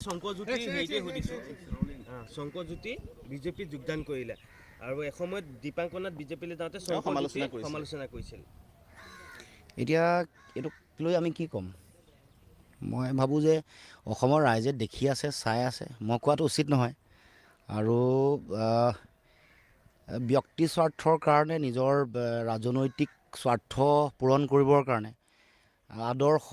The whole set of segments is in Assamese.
শংকৰজ্যোতি হেৰিতে সুধিছোঁ। শংকৰজ্যোতি বিজেপিত যোগদান কৰিলে। আৰু এসময়ত দীপাংকনাথ বিজেপিলৈ যাওঁতে সমালোচনা কৰিছিল। সমালোচনা কৰিছিল। এতিয়া এইটোক লৈ আমি কি ক'ম? মই ভাবোঁ যে অসমৰ ৰাইজে দেখি আছে চাই আছে মই কোৱাটো উচিত নহয়। আৰু ব্যক্তি স্বাৰ্থৰ কাৰণে নিজৰ ৰাজনৈতিক স্বাৰ্থ পূৰণ কৰিবৰ কাৰণে আদৰ্শ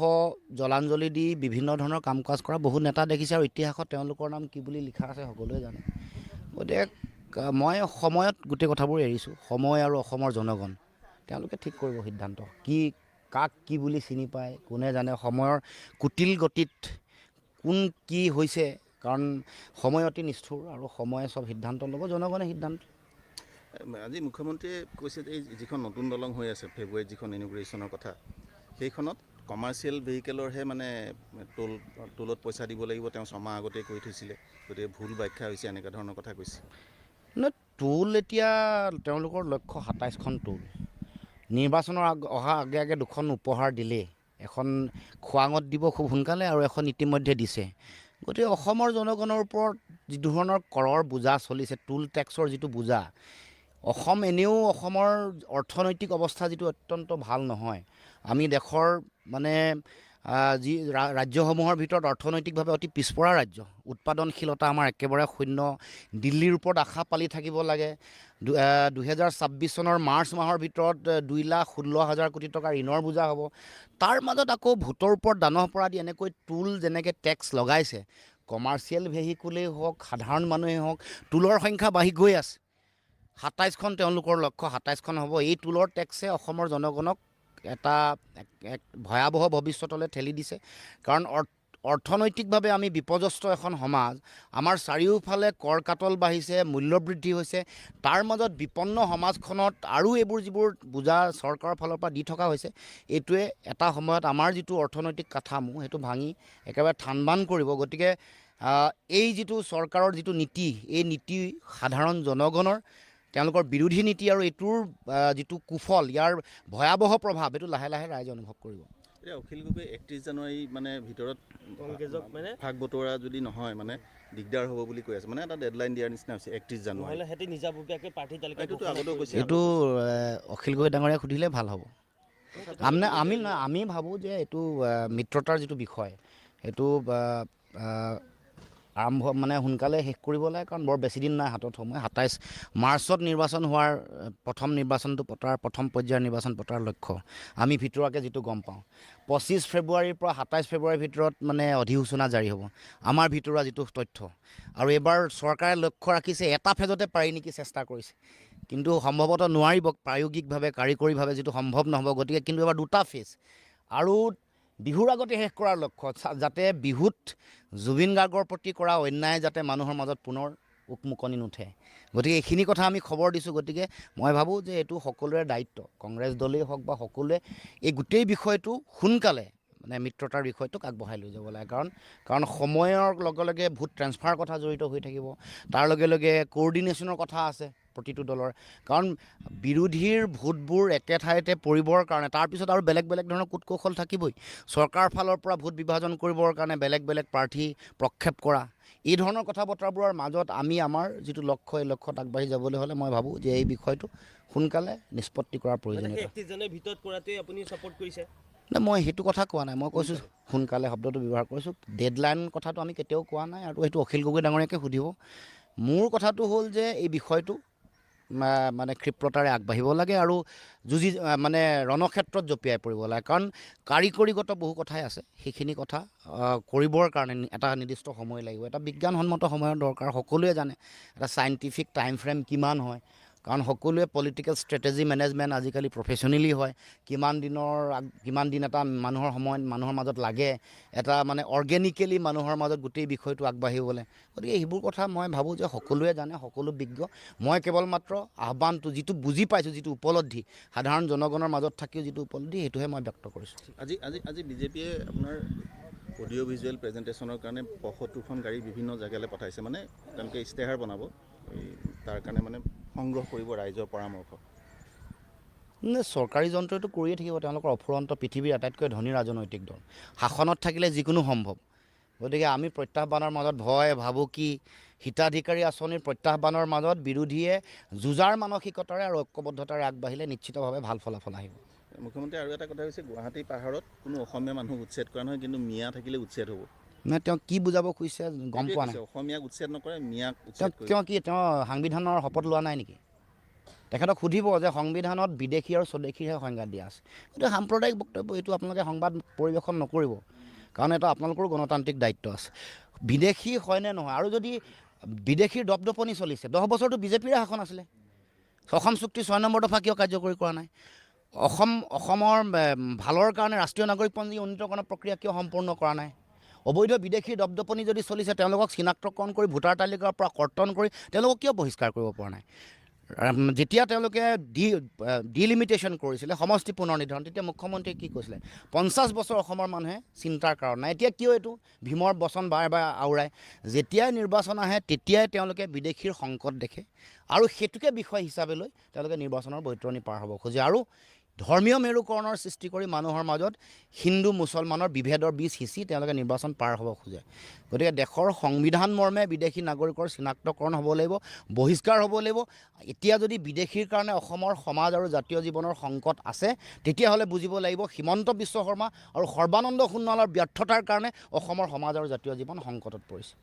জলাঞ্জলি দি বিভিন্ন ধৰণৰ কাম কাজ কৰা বহুত নেতা দেখিছে আৰু ইতিহাসত তেওঁলোকৰ নাম কি বুলি লিখা আছে সকলোৱে জানে। গতিকে মই সময়ত গোটেই কথাবোৰ এৰিছোঁ সময় আৰু অসমৰ জনগণ। তেওঁলোকে ঠিক কৰিব সিদ্ধান্ত। কি কাক কি বুলি চিনি পায় কোনে জানে সময়ৰ কুটিল গতিত কোন কি হৈছে কাৰণ সময় অতি নিষ্ঠুৰ আৰু সময়ে চব সিদ্ধান্ত ল'ব জনগণে সিদ্ধান্ত। আজি মুখ্যমন্ত্ৰীয়ে কৈছে যে এই যিখন নতুন দলং হৈ আছে ফেব্ৰুৱাৰীত যিখন ইনগ্ৰেশ্যনৰ কথা সেইখনত কমাৰ্চিয়েল ভেহিকেলৰহে মানে টোল টোলত পইচা দিব লাগিব তেওঁ ছমাহ আগতেই কৈ থৈছিলে। গতিকে ভুল ব্যাখ্যা হৈছে এনেকুৱা ধৰণৰ কথা কৈছে। নহয় টোল এতিয়া তেওঁলোকৰ লক্ষ্য সাতাইছখন টোল নিৰ্বাচনৰ আগ অহা আগে আগে দুখন উপহাৰ দিলেই। এখন খোৱাঙত দিব খুব সোনকালে আৰু এখন ইতিমধ্যে দিছে। গতিকে অসমৰ জনগণৰ ওপৰত যি ধৰণৰ কৰৰ বোজা চলিছে টোল টেক্সৰ যিটো বোজা অসম এনেও অসমৰ অৰ্থনৈতিক অৱস্থা যিটো অত্যন্ত ভাল নহয়। আমি দেশৰ মানে যি ৰাজ্যসমূহৰ ভিতৰত অৰ্থনৈতিকভাৱে অতি পিছপৰা ৰাজ্য। উৎপাদনশীলতা আমাৰ একেবাৰে শূন্য। দিল্লীৰ ওপৰত আশা পালি থাকিব লাগে। দুহেজাৰ ছাব্বিছ চনৰ মাৰ্চ মাহৰ ভিতৰত দুই লাখ ষোল্ল হাজাৰ কোটি টকাৰ ঋণৰ বোজা হ'ব। তাৰ মাজত আকৌ ভোটৰ ওপৰত দানহ পৰা দি এনেকৈ টোল যেনেকৈ টেক্স লগাইছে। কমাৰ্চিয়েল ভেহিকুলেই হওক, সাধাৰণ মানুহেই হওক, টোলৰ সংখ্যা বাঢ়ি গৈ আছে। সাতাইছখন তেওঁলোকৰ লক্ষ্য সাতাইছখন হ'ব। এই টোলৰ টেক্সে অসমৰ জনগণক এটা এক- ভয়াৱহ ভৱিষ্যতলৈ ঠেলি দিছে। কাৰণ অৰ- অৰ্থনৈতিকভাৱে আমি বিপৰ্যস্ত এখন সমাজ আমাৰ চাৰিওফালে কৰ কাটল বাঢ়িছে মূল্যবৃদ্ধি হৈছে তাৰ মাজত বিপন্ন সমাজখনত আৰু এইবোৰ যিবোৰ বোজা চৰকাৰৰ ফালৰ পৰা দি থকা হৈছে এইটোৱে এটা সময়ত আমাৰ যিটো অৰ্থনৈতিক কাঠামো সেইটো ভাঙি একেবাৰে থান বান কৰিব। গতিকে এই যিটো চৰকাৰৰ যিটো নীতি এই নীতি সাধাৰণ জনগণৰ তেওঁলোকৰ বিৰোধী নীতি আৰু এইটোৰ যিটো কুফল ইয়াৰ ভয়াৱহ প্ৰভাৱ এইটো লাহে লাহে ৰাইজে অনুভৱ কৰিব। এতিয়া অখিল গগৈ একত্ৰিছ জানুৱাৰী মানে ভিতৰত কংগ্ৰেছক মানে? ভাগ বতৰা যদি নহয় মানে দিগদাৰ হ'ব বুলি কৈ আছে। মানে এটা ডেডলাইন দিয়াৰ নিচিনা হৈছে একত্ৰিছ জানুৱাৰী। নহ'লে সিহঁতে নিজাববীয়াকৈ প্ৰাৰ্থী তালিকা এইটোতো ঘোষণা আগতেও কৰি কৈছে। দিয়ে। এইটো অখিল গগৈ ডাঙৰীয়াক সুধিলে ভাল হ'ব। আমি আমি আমি ভাবোঁ যে এইটো মিত্ৰতাৰ যিটো বিষয় সেইটো আৰম্ভ মানে সোনকালে শেষ কৰিব লাগে, কাৰণ বৰ বেছি দিন নাই হাতত সময়। সাতাইছ মাৰ্চত নিৰ্বাচন হোৱাৰ, প্ৰথম নিৰ্বাচনটো পতাৰ, প্ৰথম পৰ্যায়ৰ নিৰ্বাচন পতাৰ লক্ষ্য। আমি ভিতৰুৱাকৈ যিটো গম পাওঁ। পঁচিছ ফেব্ৰুৱাৰীৰ পৰা সাতাইছ ফেব্ৰুৱাৰীৰ ভিতৰত মানে অধিসূচনা জাৰি হ'ব। আমাৰ ভিতৰুৱা যিটো তথ্য। আৰু এইবাৰ চৰকাৰে লক্ষ্য ৰাখিছে, এটা ফেজতে পাৰি নেকি চেষ্টা কৰিছে। কিন্তু সম্ভৱতঃ নোৱাৰিব প্ৰায়োগিকভাৱে, কাৰিকৰীভাৱে যিটো সম্ভৱ নহ'ব। গতিকে কিন্তু এবাৰ দুটা ফেজ। আৰু বিহুৰ আগতে শেষ কৰাৰ লক্ষ্য যাতে বিহুত জুবিন গাৰ্গৰ প্ৰতি কৰা অন্যায় যাতে মানুহৰ মাজত পুনৰ উকমুকনি নুঠে। গতিকে এইখিনি কথা আমি খবৰ দিছোঁ। গতিকে মই ভাবোঁ যে এইটো সকলোৰে দায়িত্ব, কংগ্ৰেছ দলেই হওক বা সকলোৱে, এই গোটেই বিষয়টো সোনকালে মানে মিত্ৰতাৰ বিষয়টোক আগবঢ়াই লৈ যাব লাগে। কাৰণ কাৰণ সময়ৰ লগে লগে ভোট ট্ৰেন্সফাৰ কথা জড়িত হৈ থাকিব। তাৰ লগে লগে কোঅৰ্ডিনেশ্যনৰ কথা আছে। প্ৰতিটো দলৰ। কাৰণ বিৰোধীৰ ভোটবোৰ একে ঠাইতে পৰিবৰ কাৰণে তাৰপিছত আৰু বেলেগ বেলেগ ধৰণৰ কূট কৌশল থাকিবই। চৰকাৰ ফালৰ পৰা ভোট বিভাজন কৰিবৰ কাৰণে বেলেগ বেলেগ প্ৰাৰ্থী প্ৰক্ষেপ কৰা। এই ধৰণৰ কথা বতৰাবোৰৰ মাজত আমি আমাৰ যিটো লক্ষ্য এই লক্ষ্যত আগবাঢ়ি যাবলৈ হ'লে মই ভাবোঁ যে এই বিষয়টো সোনকালে নিষ্পত্তি কৰাৰ প্ৰয়োজনীয়তা। কৰিছে? নাই মই সেইটো কথা কোৱা নাই। মই কৈছোঁ সোনকালে শব্দটো ব্যৱহাৰ কৰিছোঁ। ডেডলাইন কথাটো আমি কেতিয়াও কোৱা নাই আৰু সেইটো অখিল গগৈ ডাঙৰীয়াকে সুধিব। মোৰ কথাটো হ'ল যে এই বিষয়টো মানে ক্ষিপ্ৰতাৰে আগবাঢ়িব লাগে আৰু যুঁজি মানে ৰণক্ষেত্ৰত জঁপিয়াই পৰিব লাগে। কাৰণ কাৰিকৰীগত বহু কথাই আছে সেইখিনি কথা কৰিবৰ কাৰণে এটা নিৰ্দিষ্ট সময় লাগিব। এটা বিজ্ঞানসন্মত সময়ৰ দৰকাৰ সকলোৱে জানে এটা চাইণ্টিফিক টাইম ফ্ৰেম কিমান হয়। কাৰণ সকলোৱে পলিটিকেল ষ্ট্ৰেটেজি মেনেজমেণ্ট আজিকালি প্ৰফেচনেলি হয়। কিমান দিনৰ আগ- কিমান দিন এটা মানুহৰ সময়ত, মানুহৰ মাজত লাগে, এটা মানে অৰ্গেনিকেলি মানুহৰ মাজত গোটেই বিষয়টো আগবাঢ়িবলৈ গতিকে সেইবোৰ কথা মই ভাবোঁ যে সকলোৱে জানে, সকলো বিজ্ঞ। মই কেৱল মাত্ৰ আহ্বানটো, যিটো বুজি পাইছোঁ, যিটো উপলব্ধি, সাধাৰণ জনগণৰ মাজত থাকিও যিটো উপলব্ধি, সেইটোহে মই ব্যক্ত কৰিছোঁ। আজি আজি আজি বিজেপিয়ে আপোনাৰ অডিঅ' ভিজুৱেল প্ৰেজেণ্টেশ্যনৰ কাৰণে পঁয়সত্তৰখন গাড়ী বিভিন্ন জেগালৈ পঠাইছে। মানে তেওঁলোকে ইস্তেহাৰ বনাব তাৰ কাৰণে মানে সংগ্ৰহ কৰিব ৰাইজৰ পৰামৰ্শ? নে চৰকাৰী যন্ত্ৰটো কৰিয়ে থাকিব তেওঁলোকৰ অফুৰন্ত পৃথিৱীৰ আটাইতকৈ ধনী ৰাজনৈতিক দল। শাসনত থাকিলে যিকোনো সম্ভৱ। গতিকে আমি প্ৰত্যাহ্বানৰ মাজত ভয় ভাবুকি হিতাধিকাৰী আঁচনিৰ প্ৰত্যাহ্বানৰ মাজত বিৰোধীয়ে যুঁজাৰ মানসিকতাৰে আৰু ঐক্যবদ্ধতাৰে আগবাঢ়িলে নিশ্চিতভাৱে ভাল ফলাফল আহিব। মুখ্যমন্ত্ৰী আৰু এটা কথা হৈছে গুৱাহাটী পাহাৰত কোনো অসমীয়া মানুহ উচ্ছেদ কৰা নহয় কিন্তু মিয়া থাকিলে উচ্ছেদ হ'ব। মানে তেওঁ কি বুজাব খুজিছে গম পোৱা নাই। অসমীয়াক উচ্ছেদ নকৰে মিয়াক তেওঁ তেওঁ কি তেওঁ সাংবিধানৰ শপত লোৱা নাই নেকি? তেখেতক সুধিব যে সংবিধানত বিদেশী আৰু স্বদেশীৰহে সংজ্ঞা দিয়া আছে। গতিকে সাম্প্ৰদায়িক বক্তব্য এইটো আপোনালোকে সংবাদ পৰিৱেশন নকৰিব কাৰণ এটা আপোনালোকৰো গণতান্ত্ৰিক দায়িত্ব আছে। বিদেশী হয়নে নহয়? আৰু যদি বিদেশীৰ দপদপনি চলিছে দহ বছৰটো বিজেপিৰে শাসন আছিলে। অসম চুক্তি ছয় নম্বৰ দফা কিয় কাৰ্যকৰী কৰা নাই? অসম অসমৰ ভালৰ কাৰণে ৰাষ্ট্ৰীয় নাগৰিকপঞ্জী উন্নীতকৰণৰ প্ৰক্ৰিয়া কিয় সম্পূৰ্ণ কৰা নাই? অবৈধ বিদেশি দপদপনি যদি চলিছে, তেওঁলোকক চিনাক্তকৰণ কৰি ভোটাৰ তালিকাৰ পৰা কৰ্তন কৰি তেওঁলোকক কিয় বহিষ্কাৰ কৰিব পৰা নাই? যেতিয়া তেওঁলোকে ডি ডিলিমিটেশ্যন কৰিছিলে, সমষ্টি পুনৰ নিৰ্ধাৰণ তেতিয়া মুখ্যমন্ত্ৰীয়ে কি কৈছিলে? পঞ্চাছ বছৰ অসমৰ মানুহে চিন্তাৰ কাৰণ নাই। এতিয়া কিয় এইটো? ভীমৰ বচন বাৰে বাৰে আওৰাই। যেতিয়াই নিৰ্বাচন আহে, তেতিয়াই তেওঁলোকে বিদেশীৰ সংকট দেখে। আৰু সেইটোকে বিষয় হিচাপে লৈ তেওঁলোকে নিৰ্বাচনৰ বৈতৰণি পাৰ হ'ব খোজে। আৰু ধৰ্মীয় মেৰুকৰণৰ সৃষ্টি কৰি মানুহৰ মাজত হিন্দু মুছলমানৰ বিভেদৰ বীজ সিঁচি তেওঁলোকে নিৰ্বাচন পাৰ হ'ব খোজে। গতিকে দেশৰ সংবিধান মৰ্মে বিদেশি নাগৰিকৰ চিনাক্তকৰণ হ'ব লাগিব, বহিষ্কাৰ হ'ব লাগিব। এতিয়া যদি বিদেশীৰ কাৰণে অসমৰ সমাজ আৰু জাতীয় জীৱনৰ সংকট আছে, তেতিয়াহ'লে বুজিব লাগিব হিমন্ত বিশ্ব শৰ্মা আৰু সৰ্বানন্দ সোণোৱালৰ ব্যৰ্থতাৰ কাৰণে অসমৰ সমাজ আৰু জাতীয় জীৱন সংকটত পৰিছে।